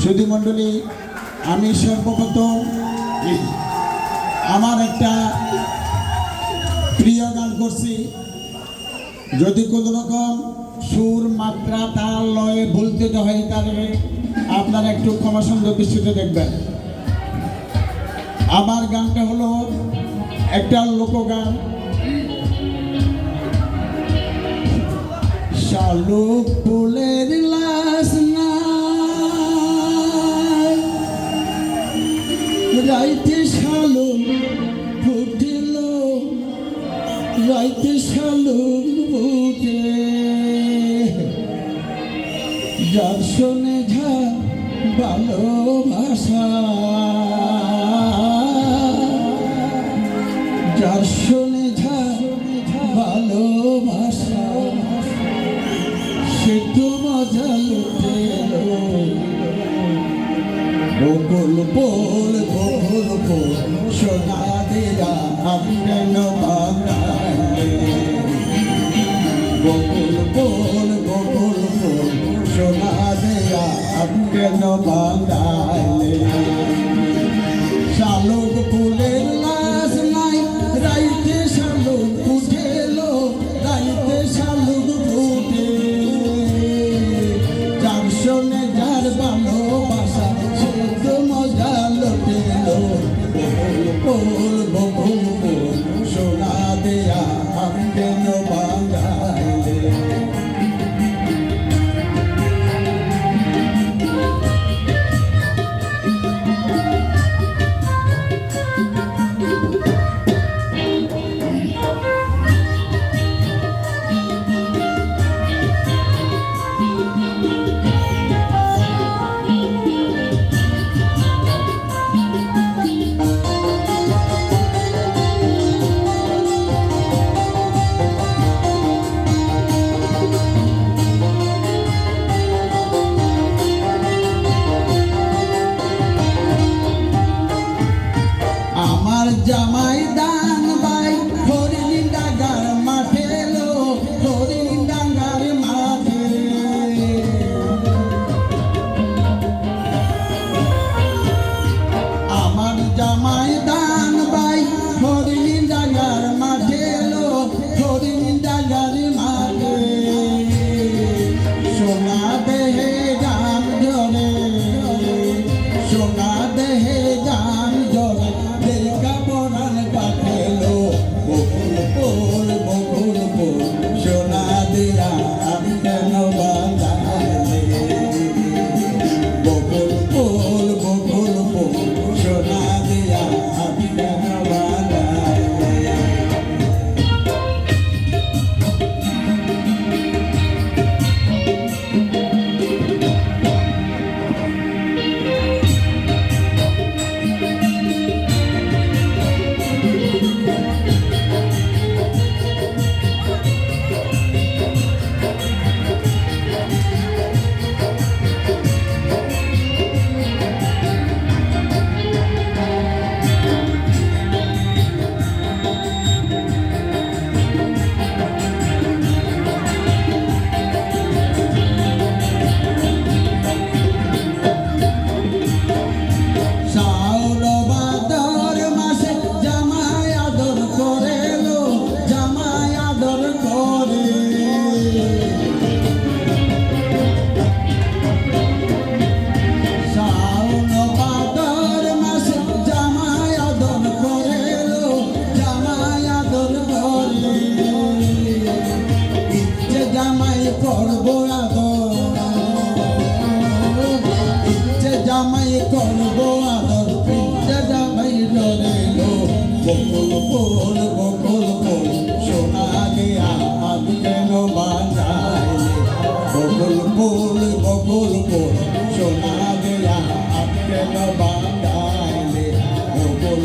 সুধী মণ্ডলী, আমি সর্বপ্রথম আমার একটা প্রিয় গান করছি। যদি কোনো রকম সুর, মাত্রা, তাল, লয়ে, ভুলতে হয় তাহলে আপনারা একটু ক্ষমা সুন্দর দৃষ্টিতে দেখবেন। আমার গানটা হলো একটা লোকগান। শালুক ফুটে যার শোনে ঝা ভালোবাসা যার বকুল পোল বকুল পোল সোনা আমন বাংলায় বকুল পোল বকুল পোল সোনা দেয়া আমন বাংলায় শালুক করব আদর দাদা ভাই ডরে গো বকুল ফুল বকুল ফুল সোনাকে আহাত কেন বাজায় বকুল ফুল বকুল ফুল সোনাকে আহাত কেন বাজায় বকুল